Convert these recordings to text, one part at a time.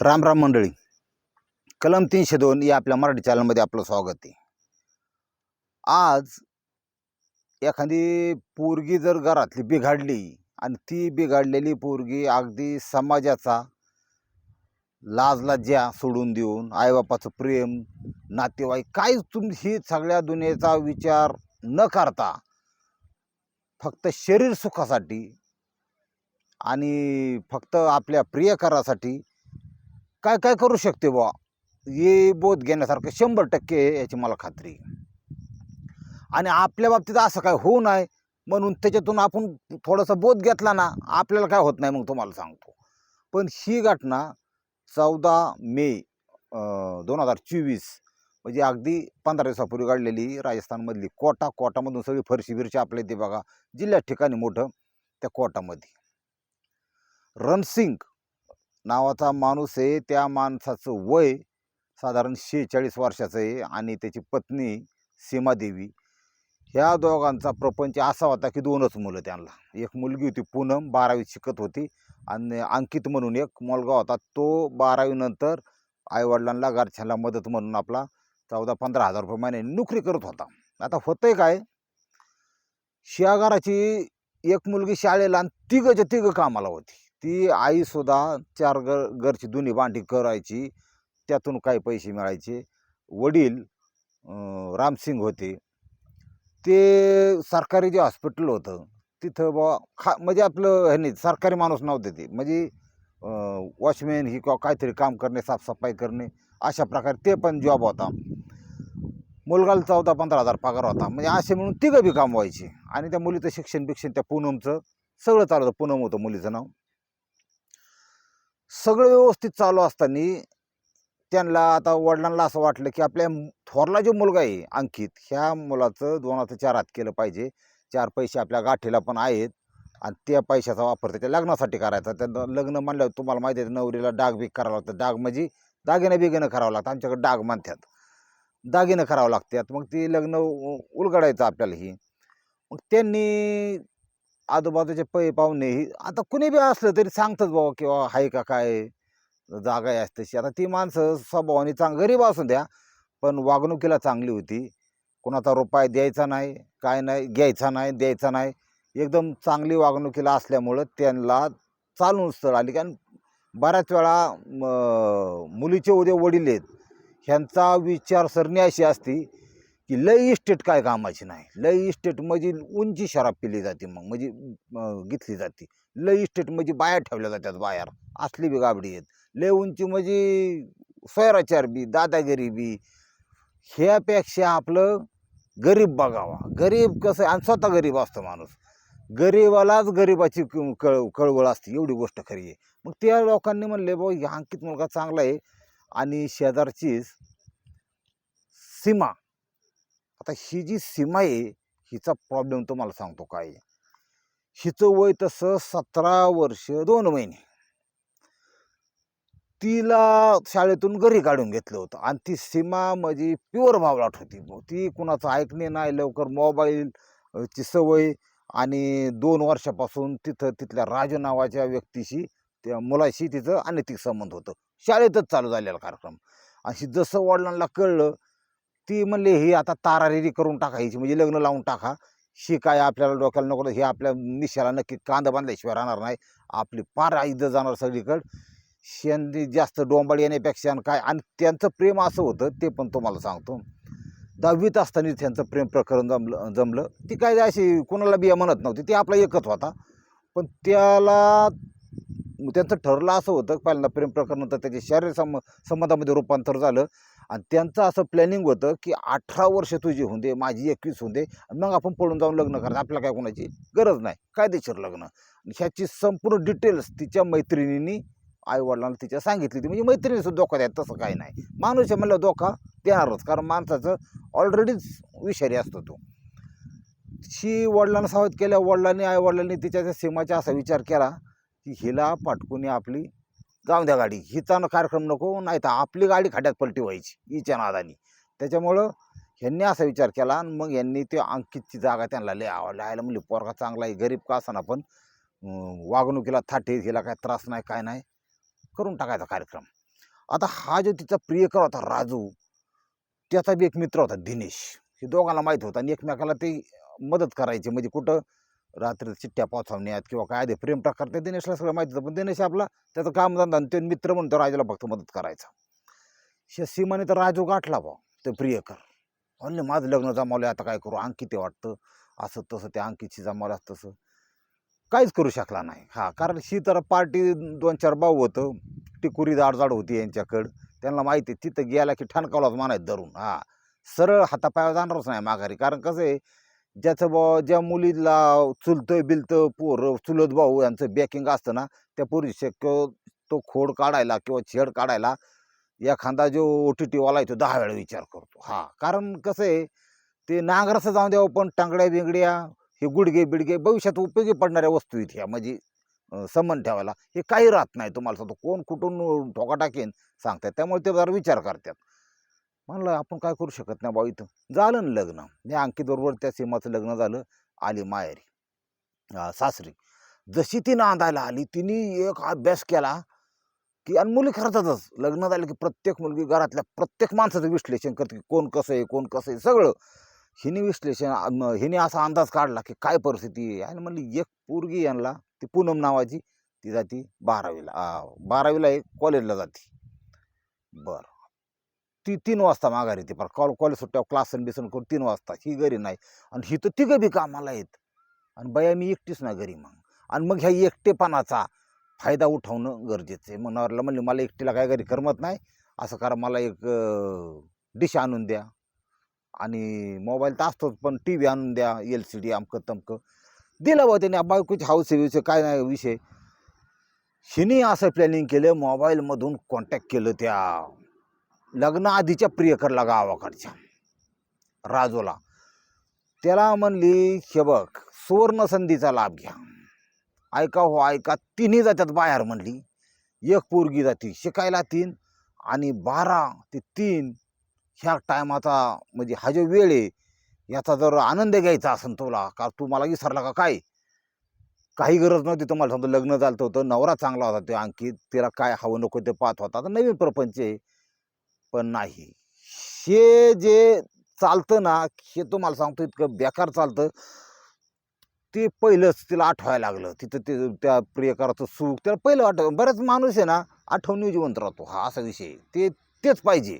राम राम मंडळी. कलम तीनशे दोन या आपल्या मराठी चॅनलमध्ये आपलं स्वागत आहे. आज एखादी पोरगी जर घरातली बिघाडली आणि ती बिघाडलेली पोरगी अगदी समाजाचा लाजला ज्या सोडून देऊन आईबापाचं प्रेम नातेवाईक काय तुम ही सगळ्या दुनियेचा विचार न करता फक्त शरीर सुखासाठी आणि फक्त आपल्या प्रियकरासाठी काय काय करू शकते बुवा? हे बोध घेण्यासारखं शंभर टक्के याची मला खात्री आहे. आणि आपल्या बाबतीत असं काय होऊ नये म्हणून त्याच्यातून आपण थोडासा बोध घेतला ना आपल्याला काय होत नाही मग तुम्हाला सांगतो. पण ही घटना चौदा मे दोन हजार चोवीस म्हणजे अगदी पंधरा दिवसापूर्वी घडलेली राजस्थानमधली कोटा कोटामधून सगळी फरशी बिरशी आपल्या इथे बघा जिल्ह्यात ठिकाणी मोठं त्या कोटामध्ये. रणसिंग नावाचा माणूस आहे त्या माणसाचं वय साधारण शेहेचाळीस वर्षाचं आहे आणि त्याची पत्नी सीमादेवी. ह्या दोघांचा प्रपंच असा होता की दोनच मुलं त्यांना. एक मुलगी होती पूनम बारावीत शिकत होती आणि अंकित म्हणून एक मुलगा होता. तो बारावीनंतर आईवडिलांना घरच्यांना मदत म्हणून आपला चौदा पंधरा हजार रुपये महिन्याने नोकरी करत होता. आता होतंय काय? शिया एक मुलगी शाळेला आणि तिघंच्या तिघं कामाला होती. ती आईसुद्धा चार घर घरची दोन्ही भांडी करायची. त्यातून काही पैसे मिळायचे. वडील रामसिंग होते. ते सरकारी जे हॉस्पिटल होतं तिथं बुवा खा म्हणजे आपलं हे नाही सरकारी माणूस नव्हते ते. म्हणजे वॉचमॅन ही किंवा काहीतरी काम करणे साफसफाई करणे अशा प्रकारे ते पण जॉब होता. मुलगाला चौदा पंधरा हजार पगार होता. म्हणजे असे म्हणून तिघं बी काम व्हायचे आणि त्या मुलीचं शिक्षण बिक्षण त्या पूनमचं सगळं चालू होतं. पूनम होतं मुलीचं नाव. सगळं व्यवस्थित चालू असताना त्यांना आता वडिलांना असं वाटलं की आपल्या थोरला जो मुलगा आहे अंकित ह्या मुलाचं दोन चार हात केलं पाहिजे. चार पैसे आपल्या गाठीला पण आहेत आणि त्या पैशाचा वापर त्याच्या लग्नासाठी करायचा. त्या लग्न म्हणल्यावर तुम्हाला माहिती आहे नवरीला डाग बीग करावं लागतं. डाग म्हणजे दागिनं बिगिनं करावं लागतं आमच्याकडे डाग म्हणतात. दागिनं करावं लागतात. मग ते लग्न उ- उलगडायचं आपल्याला ही. मग त्यांनी आजूबाजूचे पै पाहुणे ही आता कुणी बी असलं तरी सांगतात बाबा किंवा आहे का काय? जागा आहे अशी तशी. आता ती माणसं स्वभावाने चांग गरीब असून द्या पण वागणुकीला चांगली होती. कोणाचा रुपये द्यायचा नाही काय नाही घ्यायचा नाही द्यायचा नाही. एकदम चांगली वागणुकीला असल्यामुळं त्यांना चालून स्थळ आली. कारण बऱ्याच वेळा मुलीचे उद्या वडील आहेत. ह्यांचा विचारसरणी अशी असती की लई इस्टेट काय कामाची नाही. लई इस्टेट म्हणजे उंची शराब पिली जाते मग म्हणजे घेतली जाते. लई इस्टेट म्हणजे बाया ठेवल्या जातात बाहेर. असली बी गाबडी आहेत. लय उंची म्हणजे स्वैराचार बी दादागिरी बी. ह्यापेक्षा आपलं गरीब बघावा. गरीब कसं आहे, आणि स्वतः गरीब असतो माणूस. गरीबालाच गरीबाची कळ कळवळ असते. एवढी गोष्ट खरी आहे. मग त्या लोकांनी म्हणले भाऊ अंकित मुलगा चांगला आहे आणि शेजारचीच सीमा आता ही जी सीमा आहे हिचा प्रॉब्लेम तुम्हाला सांगतो काय हिचं वय तसं सतरा वर्ष दोन महिने. तिला शाळेतून घरी काढून घेतलं होतं आणि ती सीमा म्हणजे प्युअर भावलाट होती ती कुणाचं ऐकणे नाही लवकर मोबाईलची सवय आणि दोन वर्षापासून तिथं तिथल्या राजू नावाच्या व्यक्तीशी त्या मुलाशी तिचं अनैतिक संबंध होतं. शाळेतच चालू झालेला कार्यक्रम. अशी जसं वडिलांना कळलं ती म्हणले ही आता तारारेरी करून टाकायची म्हणजे लग्न लावून टाका. ही काय आपल्याला डोक्याला नको हे आपल्या निशाला नक्की कांदा बांधल्याशिवाय राहणार नाही. आपली पार इज्जत जाणार सगळीकडं. शेंदी जास्त डोंबाळ येण्यापेक्षा आणि काय आणि त्यांचं प्रेम असं होतं ते पण तुम्हाला सांगतो. दहावीत असताना त्यांचं प्रेम प्रकरण जमलं जमलं. ती काय अशी कोणाला बिया म्हणत नव्हती ती आपला एकच होता. पण त्याला त्यांचं ठरलं असं होतं पहिल्यांदा प्रेम प्रकरण तर त्याचे शरीर सम संबंधामध्ये रूपांतर झालं. आणि त्यांचं असं प्लॅनिंग होतं की अठरा वर्ष तुझी होऊन दे माझी एकवीस होऊन दे मग आपण पळून जाऊन लग्न करायचं आपल्याला काय कोणाची गरज नाही कायदेशीर लग्न. आणि ह्याची संपूर्ण डिटेल्स तिच्या मैत्रिणींनी आईवडिलांना तिच्या सांगितली ती म्हणजे मैत्रिणीसुद्धा धोका द्या तसं काही नाही. माणूस म्हणलं धोका देणारच कारण माणसाचं ऑलरेडीच विषारी असतो तो. शी वडिलांना सावध केल्या वडिलांनी आईवडिलांनी तिच्या त्या सीमाचा असा विचार केला की हिला पाठकुनी आपली जाऊन द्या गाडी हिचा कार्यक्रम नको नाही तर आपली गाडी खाड्यात पलटी व्हायची हिच्या नादानी. त्याच्यामुळं ह्यांनी असा विचार केला आणि मग यांनी ते अंकितची जागा त्यांना लय आवडल्या आयला म्हणली पोरगा चांगला आहे गरीब का असाना पण वागणुकीला थाटे हिला काय त्रास नाही काय नाही करून टाकायचा कार्यक्रम. आता हा जो तिचा प्रियकर होता राजू त्याचा बी एक मित्र होता दिनेश. हे दोघांना माहीत होता आणि एकमेकाला ते मदत करायची. म्हणजे कुठं रात्री चिठ्ठ्या पोचवण्यात किंवा काय ते प्रेम प्रकार ते दिनेशला सगळं माहिती होतं पण दिनेश आपला त्याचं काम कामधंदा आणि ते मित्र म्हणून तो राजाला फक्त मदत करायचा. शे सीमाने तर राजू गाठला भाऊ ते प्रियकर. म्हणले माझं लग्न जमावलं आता काय करू? आणखी ते वाटतं. असं तसं त्या अंकितची जमावलं तसं. काहीच करू शकला नाही. हा कारण शी तर पार्टी दोन चार भाऊ होतं. टिकुरी जाडजाड होती यांच्याकडं. त्यांना माहिती आहे, तिथं गेला की ठणकावलाच म्हणायचं धरून. हां सरळ हातापायावर जाणारच नाही माघारी. कारण कसं आहे ज्याचं बा ज्या मुलीला चुलतं बिलतं पोर चुलत भाऊ यांचं बॅकिंग असतं ना त्या पोरी शक्य तो खोड काढायला किंवा छेड काढायला एखादा जो ओ टी टीवाला आहे तो दहा वेळा विचार करतो. हा कारण कसं आहे ते नांगराचं जाऊन द्यावं पण टांगड्या बिंगड्या हे गुडघे बिडगे भविष्यात उपयोगी पडणाऱ्या वस्तू आहेत ह्या म्हणजे संबंध ठेवायला. हे काही राहत नाही. तुम्हाला सांगतो कोण कुठून ठोका टाकेन सांगतात. त्यामुळे ते जरा विचार करतात. म्हणलं आपण काय करू शकत नाही भाऊ इथं. झालं ना लग्न. मी अंकित बरोबर त्या सीमाचं लग्न झालं. आली माहेरी. सासरी. जशी ती नांदायला आली तिने एक अभ्यास केला की आणि मुली करतातच. लग्न झालं की प्रत्येक मुलगी घरातल्या प्रत्येक माणसाचं विश्लेषण करते की कोण कसं आहे कोण कसं आहे सगळं. हिने विश्लेषण हिने असा अंदाज काढला की काय परिस्थिती आहे? आणि म्हणली एक पोरगी यांना ती पूनम नावाची ती जाती बारावीला. बारावीला एक कॉलेजला जाते. बरं. ती तीन वाजता माघारी येते पण कॉल कॉलेज सुट्ट्यावर क्लास बिसन करून तीन वाजता. ही घरी नाही. आणि ही तर तिघं बी कामाला आहेत. आणि बया मी एकटीच ना घरी मग. आणि मग ह्या एकटेपणाचा फायदा उठवणं गरजेचं आहे. मग नवऱ्याला म्हणले मला एकटीला काय घरी करमत नाही. असं करा मला एक डिश आणून द्या. आणि मोबाईल तर असतोच पण टी व्ही आणून द्या एल सी डी अमकं तमकं. दिलं बा त्याने बायकोची हाऊस विषय काय नाही विषय. हिने असं प्लॅनिंग केलं मोबाईलमधून कॉन्टॅक्ट केलं त्या लग्न आधीच्या प्रियकरला गावाकडच्या. राजूला. त्याला म्हणली हे बघ सुवर्ण संधीचा लाभ घ्या. ऐका हो ऐका. तिन्ही जातात बाहेर म्हणली. एक पोरगी जाती शिकायला तीन आणि बारा ते तीन ह्या टायमाचा म्हणजे हा जो वेळ आहे याचा जर आनंद घ्यायचा असेल तुला का तू मला विसरला का काय? काही गरज नव्हती तुम्हाला. सांगतो लग्न झालं होतं नवरा चांगला होता ते अंकित तिला काय हवं नको ते पाहत होता. आता नवीन प्रपंच आहे. पण नाही. हे जे चालतं ना हे तुम्हाला सांगतो इतकं बेकार चालतं. ते पहिलंच तिला आठवायला लागलं. तिथं ते त्या प्रियकाराचं सुख त्याला पहिलं आठव बराच माणूस आहे ना आठवणी जिवंत राहतो. हा असा विषय ते तेच पाहिजे.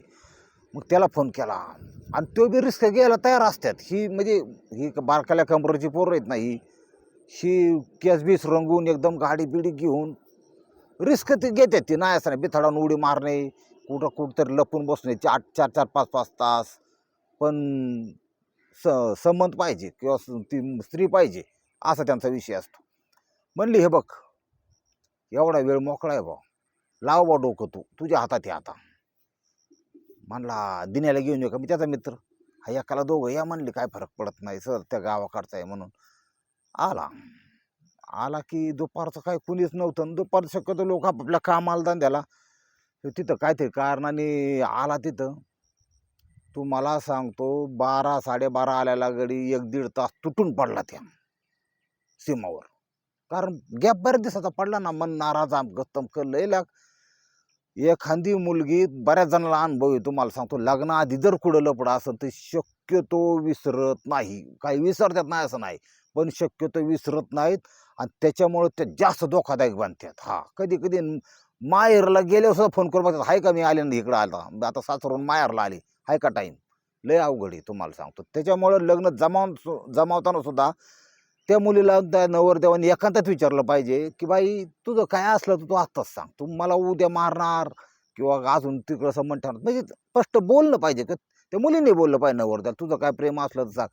मग त्याला फोन केला. आणि तो बी रिस्क घ्यायला तयार असतात. ही म्हणजे ही बारकाल्या कमरेची पोरं आहेत ना ही. ही केस बीस रंगून एकदम गाडी बिडी घेऊन रिस्क ते घेतात ती. नाही असं नाही बिथाडावून उडी मारणे कुठं कुठंतरी लपून बसणे चार चार चार पाच पाच तास. पण स संबंध पाहिजे किंवा ती स्त्री पाहिजे असा त्यांचा विषय असतो. म्हणली हे बघ एवढा वेळ मोकळा आहे बा लाव बा डोकं तू तुझ्या हातात आहे आता. म्हणला दिन्याला घेऊन येऊ का मी? त्याचा मित्र. हा एकाला दोघं या म्हणले काय फरक पडत नाही सर त्या गावाकडचा आहे म्हणून. आला. आला की दुपारचं काय कुणीच नव्हतं आणि दुपार शक्यतो लोक आपापल्या कामाला धंद्याला तो तिथं काहीतरी कारणाने आला तिथं. तू मला सांगतो बारा साडेबारा आल्याला गडी एक दीड तास तुटून पडला त्या सीमावर. कारण गॅप बऱ्याच दिवसाचा पडला ना मन नाराज गत्तम तमकं लाग. एखादी मुलगी बऱ्याच जणांना अनुभव आहे तुम्हाला सांगतो लग्नाआधी जर कुठं लपडं असेल तर शक्यतो विसरत नाही. काही विसरतात नाही असं नाही पण शक्यतो विसरत नाहीत. आणि त्याच्यामुळं ते जास्त धोकादायक बनतात हा कधी कधी माहेरला गेल्यावर सुद्धा फोन करून बघतात हाय का मी आले ना इकडं आला. आता सासरून माहेरला आली. हाय का टाईम? लय अवघड आहे तुम्हाला सांगतो. त्याच्यामुळं लग्न जमाव जमावताना सुद्धा त्या मुलीला त्या नवरदेवाने एकांतात विचारलं पाहिजे की बाई तुझं काय असलं तर तू आत्ताच सांग. तू मला उद्या मारणार किंवा अजून तिकडं संबंध ठेवणार? म्हणजे स्पष्ट बोललं पाहिजे का? त्या मुलीने बोललं पाहिजे नवरदेवाला तुझं काय प्रेम असलं तर सांग.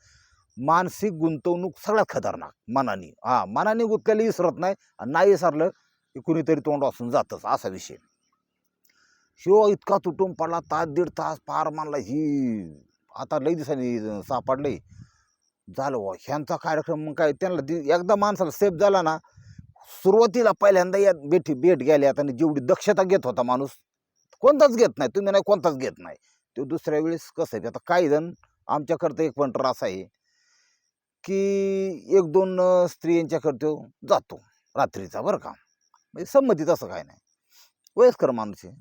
मानसिक गुंतवणूक सगळ्यात खतरनाक मनाने. हा मनाने गुंतलेलं विसरत नाही आणि नाही विसरलं कुणीतरी तोंड असून जातच असा विषय. शिव इतका तुटून पडला तास दीड तास पार मानला ही. आता लई दिवसांनी सापडले झालं वा ह्यांचा कार्यक्रम मग काय त्यांना दि- एकदा माणसाला सेफ झाला ना सुरुवातीला पहिल्यांदा या भेटी भेट गेल्या आणि जेवढी दक्षता घेत होता माणूस कोणताच घेत नाही. तुम्ही नाही कोणताच घेत नाही. तो दुसऱ्या वेळेस कसं आहे आता काही जण आमच्याकडचं एक पण असा आहे की एक दोन स्त्रियांच्याकडं तो जातो रात्रीचा बरं का. म्हणजे संमतीत असं काय नाही. वयस्कर माणूस आहे.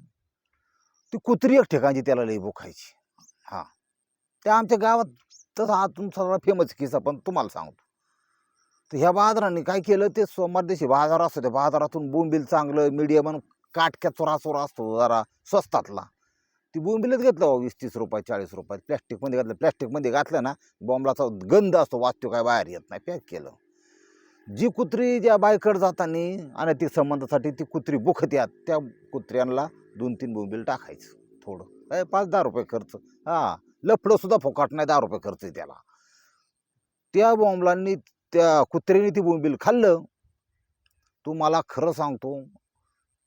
ती कुत्री एक ठिकाणची त्याला लई खायची हां. त्या आमच्या गावात तसा हा सगळा फेमस किस्सा पण तुम्हाला सांगतो. तर ह्या बाजाराने काय केलं ते सोमवार दिवशी बाजार असतो त्या बाजारातून बोंबील चांगलं मीडियम आणि काटक्या चोरा चोरा असतो जरा स्वस्तातला. ती बोंबीलच घेतलं बाबा वीस तीस रुपये चाळीस रुपये. प्लॅस्टिकमध्ये घातलं प्लॅस्टिकमध्ये घातलं ना बॉम्बलाचा गंध असतो वाचतो काय बाहेर येत नाही. पॅक केलं. जी कुत्री ज्या बायकड जाताना ती संबंधासाठी ती कुत्री बुखत्यात त्या कुत्र्यांना दोन तीन बोंबील टाकायचं थोडं. काय पाच दहा रुपये खर्च. हां लफडंसुद्धा फोकाट फुकाट नाही दहा रुपये खर्च आहे त्याला. त्या बॉम्बलांनी त्या कुत्र्याने ती बोंबील खाल्लं. तुम्हाला खरं सांगतो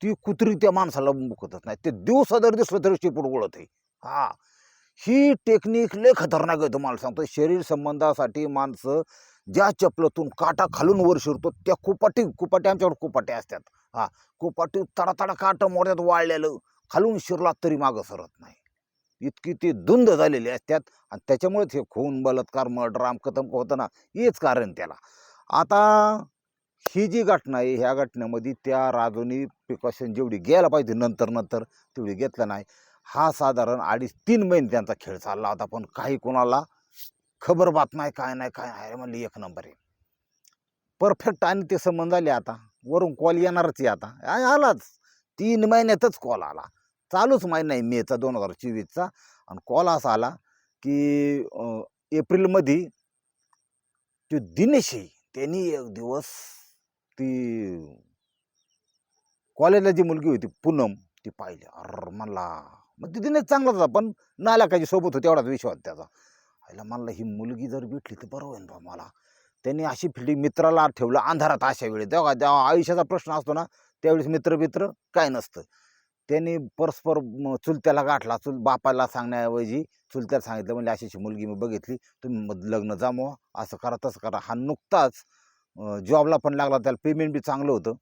ती कुत्री त्या माणसाला मुकतच नाही. ते दिवसा जर दिसलं तरी शेपूट आहे. हा ही टेक्निक लय खतरनाक आहे तुम्हाला सांगतो. शरीर संबंधासाठी माणसं ज्या चपलातून काटा खालून वर शिरतो त्या कुपाटी कुपाटी आमच्याकडे कुपाट्या असतात. हा कुपाटी तडातडा काटा मोठ्यात वाळलेलं खालून शिरला तरी मागं सरत नाही. इतकी ती धुंद झालेली असतात आणि त्याच्यामुळेच हे खून बलात्कार मर्डर रामकथम होतं ना हेच कारण त्याला. आता ही जी घटना आहे ह्या घटनेमध्ये त्या राजूनी प्रिकॉशन जेवढी घ्यायला पाहिजे नंतर नंतर तेवढी घेतलं नाही. हा साधारण अडीच तीन महिने त्यांचा खेळ चालला होता पण काही कोणाला खबर बात नाही काय नाही काय नाही. म्हणली एक नंबर आहे. परफेक्ट आणि ते संबंध आले आता. वरून कॉल येणारच आहे आता. आलाच. तीन महिन्यातच कॉल आला. चालूच माहीत नाही मेचा दोन हजार चोवीसचा आणि कॉल असा आला की एप्रिलमध्ये तो दिनेश आहे. त्यांनी एक दिवस ती कॉलेजला जी मुलगी होती पूनम ती पाहिली. अर म्हणला मग ती दिनेश चांगलाच होता पण नालाकाची सोबत होती एवढाच विश्वास त्याचा. आईला म्हणला ही मुलगी जर भेटली तर बरं होईल बा मला. त्यांनी अशी फिल्डिंग मित्राला ठेवलं अंधारात अशा वेळी. तेव्हा जेव्हा आयुष्याचा प्रश्न असतो ना त्यावेळेस मित्र मित्र काय नसतं. त्यांनी परस्पर चुलत्याला गाठला चुल बापाला सांगण्याऐवजी चुलत्याला सांगितलं म्हणजे अशी अशी मुलगी मी बघितली तुम्ही मग लग्न जमवा असं करा तसं करा. हा नुकताच जॉबला पण लागला त्याला पेमेंट बी चांगलं होतं.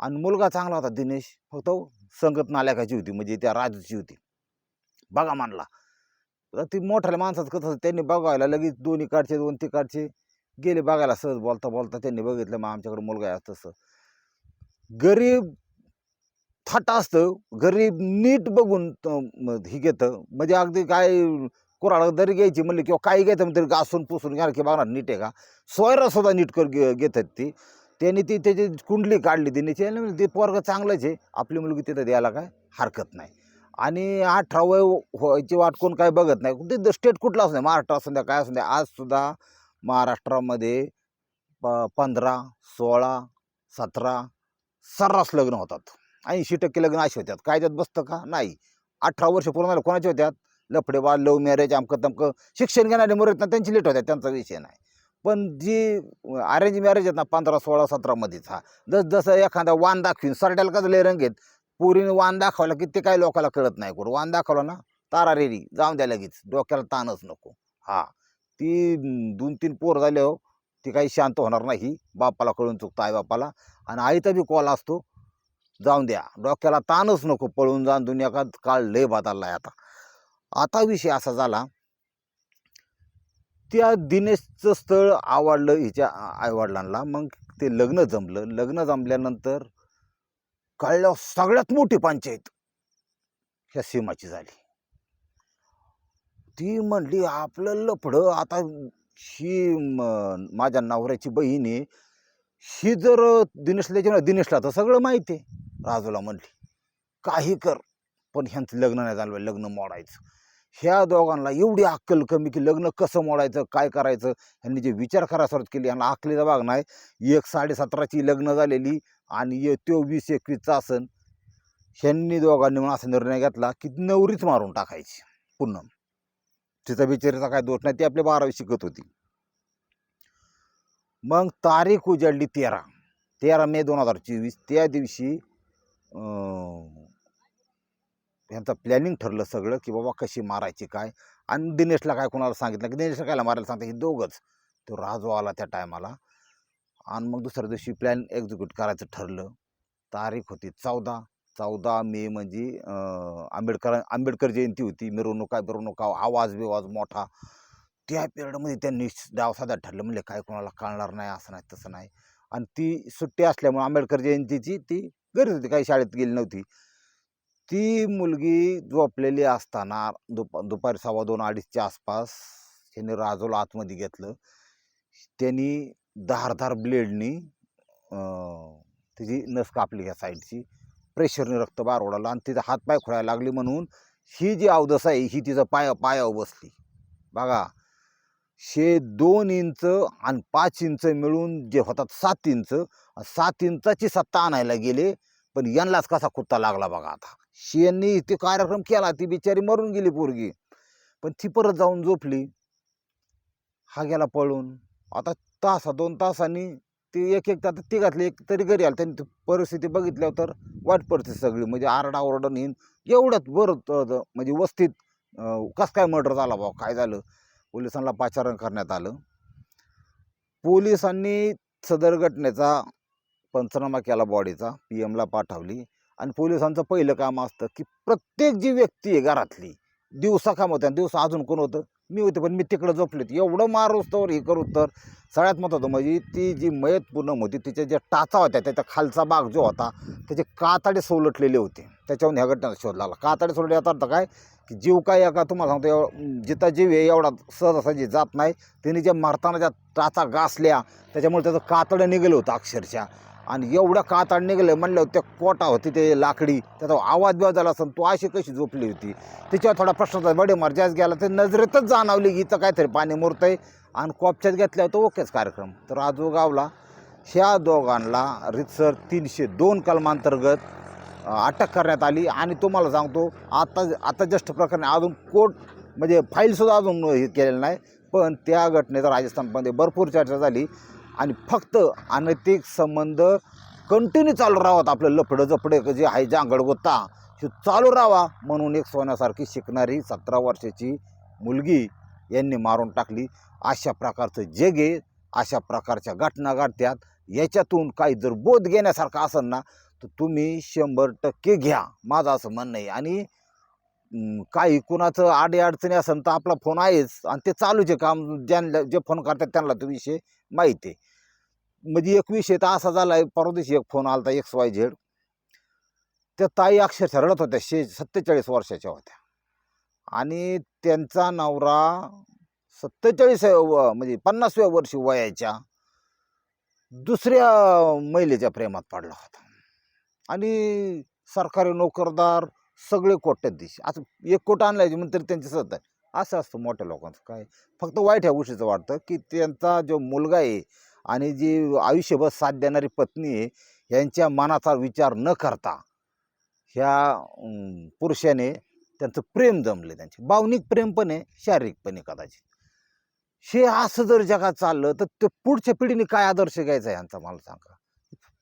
आणि मुलगा चांगला होता दिनेश. फक्त संगत नाल्याकाची होती म्हणजे त्या राजूची होती. बघा मानला ती मोठ्याल्या माणसाचं कसं असतं, त्यांनी बघायला लगेच दोन्ही काढचे दोन ती काढचे. गेले बघायला सहज बोलता बोलता त्यांनी बघितलं मग आमच्याकडे मुलगा आहे तसं. गरीब थाट असतं गरीब नीट बघून त- म- हे घेतं. म्हणजे अगदी काय कुराळ जरी घ्यायची म्हणली किंवा काही घ्यायचं म्हणजे घासून पुसून घ्या की बघणार नीट आहे का? सोयरा सुद्धा नीट कर घे- घेतात ती. त्यांनी ती त्याची कुंडली काढली तिने. त्याने ते पोरगं चांगलंच आहे. आपली मुलगी तिथं द्यायला काय हरकत नाही. आणि अठरा वय व्हायची वाट कोण काय बघत नाही. ते स्टेट कुठला असू द्या महाराष्ट्र असू द्या काय असू द्या आज सुद्धा महाराष्ट्रामध्ये प पंधरा सोळा सतरा सर्रास लग्न होतात. ऐंशी टक्के लग्न असे होतात. कायद्यात बसतं का? नाही. अठरा वर्ष पूर्ण झालं कोणाचे होत्यात? लफडे लव मॅरेज अमकं तमकं शिक्षण घेणारे मुरत आहेत ना त्यांची लेट होत्या त्यांचा विषय नाही. पण जी अरेंज मॅरेज आहेत ना पंधरा सोळा सतरामध्येच हा. जस जसं एखादा वान दाखवीन सरड्याला कसं लय रंग आहेत? पोरीने वान दाखवला की ते काही लोकाला कळत नाही कुठं. वान दाखवला ना तारा रेडी. जाऊन द्या लगेच. डोक्याला ताणच नको. हा. ती दोन तीन पोर झाले हो ती काही शांत होणार नाही बापाला कळून चुकतं आई बापाला आणि आईचा बी कॉल असतो. जाऊन द्या. डोक्याला ताणच नको पळून जाऊन दुनिया का काळ लय बदललाय आता. आता विषय असा झाला त्या दिनेशचं स्थळ आवडलं हिच्या आईवडिलांना. मग ते लग्न जमलं. लग्न जमल्यानंतर कळल्या सगळ्यात मोठी पंचायत ह्या सीमाची झाली. ती म्हणली आपलं लफडं आता ही माझ्या नवऱ्याची बहीण आहे ही जर दिनेशला जेव्हा दिनेशला तर सगळं माहिती आहे. राजूला म्हणली काही कर पण ह्यांचं लग्न नाही झालं लग्न मोडायचं. ह्या दोघांना एवढी अक्कल कमी की लग्न कसं मोडायचं काय करायचं? ह्यांनी जे विचार करायला सुरुवात केली यांना अकलीचा भाग नाही. एक साडेसतराची लग्न झालेली आणि ये तो वीस एकवीसचा असन. ह्यांनी दोघांनी म्हणून असा निर्णय घेतला की नवरीच मारून टाकायची पुन्हा तिचा बिचारीचा काय दोष नाही ती आपल्या बारावी शिकत होती. मग तारीख उजाडली तेरा. तेरा मे दोन हजार चोवीस. त्या दिवशी ह्यांचं प्लॅनिंग ठरलं सगळं की बाबा कशी मारायची काय? आणि दिनेशला काय कोणाला सांगितलं? की दिनेशला कायला मारायला सांगता? हे दोघंच. तो राजू आला त्या टायमाला आणि मग दुसऱ्या दिवशी प्लॅन एक्झिक्यूट करायचं ठरलं. तारीख होती चौदा. चौदा मे म्हणजे आंबेडकर आंबेडकर जयंती होती. मिरवणुका मिरवणुका आवाज बिवाज मोठा. त्या पिरियडमध्ये त्यांनी डाव साधा ठरलं. म्हणजे काय कोणाला कळणार नाही असं नाही तसं नाही. आणि ती सुट्टी असल्यामुळे आंबेडकर जयंतीची ती गरज होती. काही शाळेत गेली नव्हती. ती मुलगी झोपलेली असताना दुपा दुपारी सव्वा दोन अडीचच्या आसपास त्याने राजूला आतमध्ये घेतलं. त्यांनी धारधार ब्लेडनी तिची नस कापली ह्या साईडची. प्रेशरने रक्त बाहेर ओढाला आणि तिचा हातपाय खोळायला लागली म्हणून ही जी अवदस आहे ही तिचा पाय पायावर बसली. बघा शे दोन इंच आणि पाच इंच मिळून जे होतात सात इंच सात इंचाची सत्ता आणायला गेले पण यांनाच कसा कुत्ता लागला बघा आता. शेंनी ते कार्यक्रम केला ती बिचारी मरून गेली पोरगी. पण ती परत जाऊन झोपली. हा गेला पळून. आता तासा दोन तासांनी ती एक एक आता तिघातली एक तरी घरी आली. त्यांनी ती परिस्थिती बघितल्यावर तर वाट पडते सगळी. म्हणजे आरडाओरडा नेईन एवढंच बरं म्हणजे वस्तीत कसं काय मर्डर झाला भाऊ? काय झालं? पोलिसांना पाचारण करण्यात आलं. पोलिसांनी सदर घटनेचा पंचनामा केला बॉडीचा पी एमला पाठवली. आणि पोलिसांचं पहिलं काम असतं की प्रत्येक जी व्यक्ती आहे घरातली दिवसा काम होत्या दिवसा अजून कोण होतं? मी होते पण मी तिकडं झोपले एवढं मारूस तर हे करू तर सगळ्यात महत्त्वाचं म्हणजे ती जी मयत पूर्ण होती तिच्या ज्या टाचा होत्या त्याच्या खालचा भाग जो होता त्याचे कातडे सोलटलेले होते. त्याच्यावरून ह्या घटनेचा शोध लागला. कातडे सोलले याचा अर्थ काय? की जीव काय का? तुम्हाला सांगतो एव जिथं जीव आहे एवढा सहजासहजी जात नाही. त्यांनी ज्या मारताना ज्या टाचा गासल्या त्याच्यामुळे त्याचं कातडं निघालं होतं अक्षरशः. आणि एवढं कातड निघालं म्हणलं त्या कोटा होती ते लाकडी. त्याचा आवाज बिवाज झाला असं तू अशी कशी झोपली होती? तिच्यावर थोडा प्रश्न बडे मार गेला ते नजरेतच जाणवली इथं काहीतरी पाणी मुरतंय. आणि कोपच्यात घेतल्यावर तो ओकेच कार्यक्रम. तर आजो गावला ह्या दोघांना रितसर तीनशे दोन कलमांतर्गत अटक करण्यात आली. आणि तुम्हाला सांगतो आता आता जस्ट प्रकरण अजून कोर्ट म्हणजे फाईलसुद्धा अजून हे केलेलं नाही. पण त्या घटनेचा राजस्थानमध्ये भरपूर चर्चा झाली. आणि फक्त अनैतिक संबंध कंटिन्यू चालू राहावं आपलं लफडं जपडं जे आहे जे गोत्ता हे चालू राहावा म्हणून एक सोन्यासारखी शिकणारी सतरा वर्षाची मुलगी यांनी मारून टाकली. अशा प्रकारचं जग आहे अशा प्रकारच्या घटना घडत्यात. याच्यातून काही जर बोध घेण्यासारखं असेल ना तर तुम्ही शंभर टक्के घ्या. माझं असं म्हणणं आहे. आणि काही कुणाचं आडे अडचणी असेल तर आपला फोन आहेच. आणि ते चालूचे काम. ज्यांना जे फोन करतात त्यांना तो विषय माहिती आहे. म्हणजे एक विषय तर असा झाला आहे परवा दिवशी एक फोन आला एक्स वाय झेड त्या ताई अक्षरशः रडत होत्या. शे सत्तेचाळीस वर्षाच्या होत्या. आणि त्यांचा नवरा सत्तेचाळीस म्हणजे पन्नासव्या वर्षी वयाच्या दुसऱ्या महिलेच्या प्रेमात पडला होता. आणि सरकारी नोकरदार सगळे कोट्याधीश असं एक कोट आणलायचे म्हणून तरी त्यांची सत आहे. असं असतं मोठ्या लोकांचं काय. फक्त वाईट ह्या गोष्टीचं वाटतं की त्यांचा जो मुलगा आहे आणि जी आयुष्यभर साथ देणारी पत्नी आहे यांच्या मनाचा विचार न करता ह्या पुरुषाने त्यांचं प्रेम जमले त्यांचे. भावनिक प्रेम पण आहे शारीरिक पण आहे कदाचित. हे असं जर जगात चाललं तर ते पुढच्या पिढीने काय आदर्श घ्यायचा आहे यांचा मला सांगा.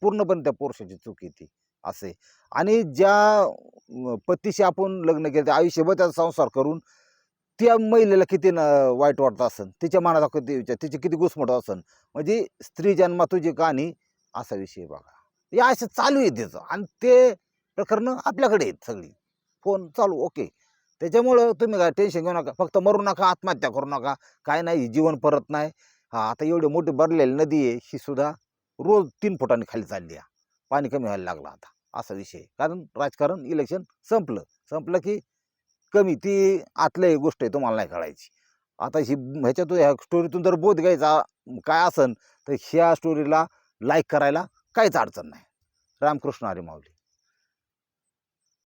पूर्णपणे त्या पुरुषाची चूक येते असे. आणि ज्या पतीशी आपण लग्न केलं त्या आयुष्यभर त्याचा संसार करून त्या महिलेला किती न वाईट वाटत असन तिच्या मनाचा किती विचार तिची किती घुसमट असन. म्हणजे स्त्री जन्मा तुझी कहाणी असा विषय बघा. हे असं चालू आहे त्याचं आणि ते प्रकरणं आपल्याकडे आहेत सगळी. फोन चालू ओके. त्याच्यामुळं तुम्ही काय टेन्शन घेऊ नका फक्त मरू नका आत्महत्या करू नका. काय नाही जीवन परत नाही. हा आता एवढी मोठी भरलेली नदी आहे ही सुद्धा रोज तीन फुटांनी खाली चालली आहे. पाणी कमी व्हायला लागलं आता. असा विषय कारण राजकारण इलेक्शन संपलं. संपलं की कमी. ती आतल्या गोष्ट आहे तुम्हाला नाही कळायची. आता ही ह्याच्यातून ह्या स्टोरीतून जर बोध घ्यायचा काय असन तर ह्या स्टोरीला लाईक करायला काहीच अडचण नाही. रामकृष्ण हरी माऊली.